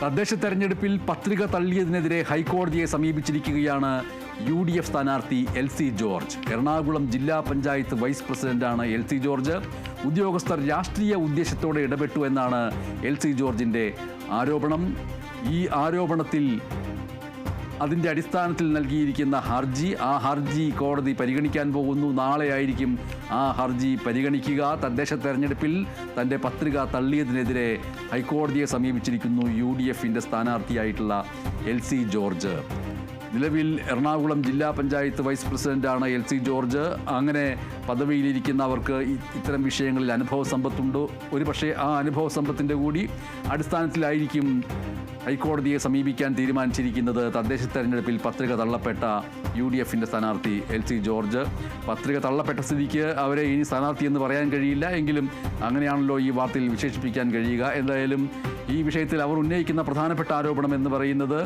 തദ്ദേശ തെരഞ്ഞെടുപ്പിൽ പത്രിക തള്ളിയതിനെതിരെ ഹൈക്കോടതിയെ സമീപിച്ചിരിക്കുകയാണ് യു ഡി എഫ് സ്ഥാനാർത്ഥി എൽ സി ജോർജ്. എറണാകുളം ജില്ലാ പഞ്ചായത്ത് വൈസ് പ്രസിഡന്റാണ് എൽ സി ജോർജ്. ഉദ്യോഗസ്ഥർ രാഷ്ട്രീയ ഉദ്ദേശത്തോടെ ഇടപെട്ടു എന്നാണ് എൽ സി ജോർജിന്റെ ആരോപണം. ഈ ആരോപണത്തിൽ അതിന്റെ അടിസ്ഥാനത്തിൽ നൽകിയിരിക്കുന്ന ഹർജി ആ ഹർജി കോടതി പരിഗണിക്കാൻ പോകുന്നു. നാളെ ആയിരിക്കും ആ ഹർജി പരിഗണിക്കുക. തദ്ദേശ തെരഞ്ഞെടുപ്പിൽ തന്റെ പത്രിക തള്ളിയതിനെതിരെ ഹൈക്കോടതിയെ സമീപിച്ചിരിക്കുന്നു യു ഡി എഫിന്റെ സ്ഥാനാർത്ഥിയായിട്ടുള്ള എൽ സി ജോർജ്. നിലവിൽ എറണാകുളം ജില്ലാ പഞ്ചായത്ത് വൈസ് പ്രസിഡന്റാണ് എൽ സി ജോർജ്. അങ്ങനെ പദവിയിലിരിക്കുന്നവർക്ക് ഇത്തരം വിഷയങ്ങളിൽ അനുഭവ സമ്പത്തുണ്ട്. ഒരുപക്ഷെ ആ അനുഭവ സമ്പത്തിന്റെ കൂടി അടിസ്ഥാനത്തിലായിരിക്കും ഹൈക്കോടതിയെ സമീപിക്കാൻ തീരുമാനിച്ചിരിക്കുന്നത് തദ്ദേശ തെരഞ്ഞെടുപ്പിൽ പത്രിക തള്ളപ്പെട്ട യു ഡി എഫിന്റെ സ്ഥാനാർത്ഥി എൽ സി ജോർജ്. പത്രിക തള്ളപ്പെട്ട സ്ഥിതിക്ക് അവരെ ഇനി സ്ഥാനാർത്ഥി എന്ന് പറയാൻ കഴിയില്ല. എങ്കിലും അങ്ങനെയാണല്ലോ ഈ വാർത്തയിൽ വിശേഷിപ്പിക്കാൻ കഴിയുക. എന്തായാലും ഈ വിഷയത്തിൽ അവർ ഉന്നയിക്കുന്ന പ്രധാനപ്പെട്ട ആരോപണം എന്ന് പറയുന്നത്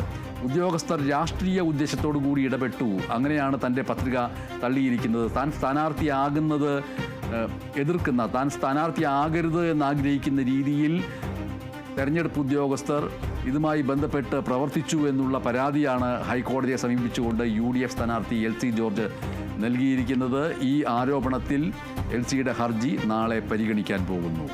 ഉദ്യോഗസ്ഥർ രാഷ്ട്രീയ ഉദ്ദേശത്തോടു കൂടി ഇടപെട്ടു. അങ്ങനെയാണ് തന്റെ പത്രിക തള്ളിയിരിക്കുന്നത്. താൻ സ്ഥാനാർത്ഥിയാകുന്നത് എതിർക്കുന്ന താൻ സ്ഥാനാർത്ഥിയാകരുത് എന്നാഗ്രഹിക്കുന്ന രീതിയിൽ തെരഞ്ഞെടുപ്പ് ഉദ്യോഗസ്ഥർ ഇതുമായി ബന്ധപ്പെട്ട് പ്രവർത്തിച്ചു എന്നുള്ള പരാതിയാണ് ഹൈക്കോടതിയെ സമീപിച്ചുകൊണ്ട് യു ഡി എഫ് സ്ഥാനാർത്ഥി എൽ സി ജോർജ് നൽകിയിരിക്കുന്നത്. ഈ ആരോപണത്തിൽ എൽ സിയുടെ ഹർജി നാളെ പരിഗണിക്കാൻ പോകുന്നു.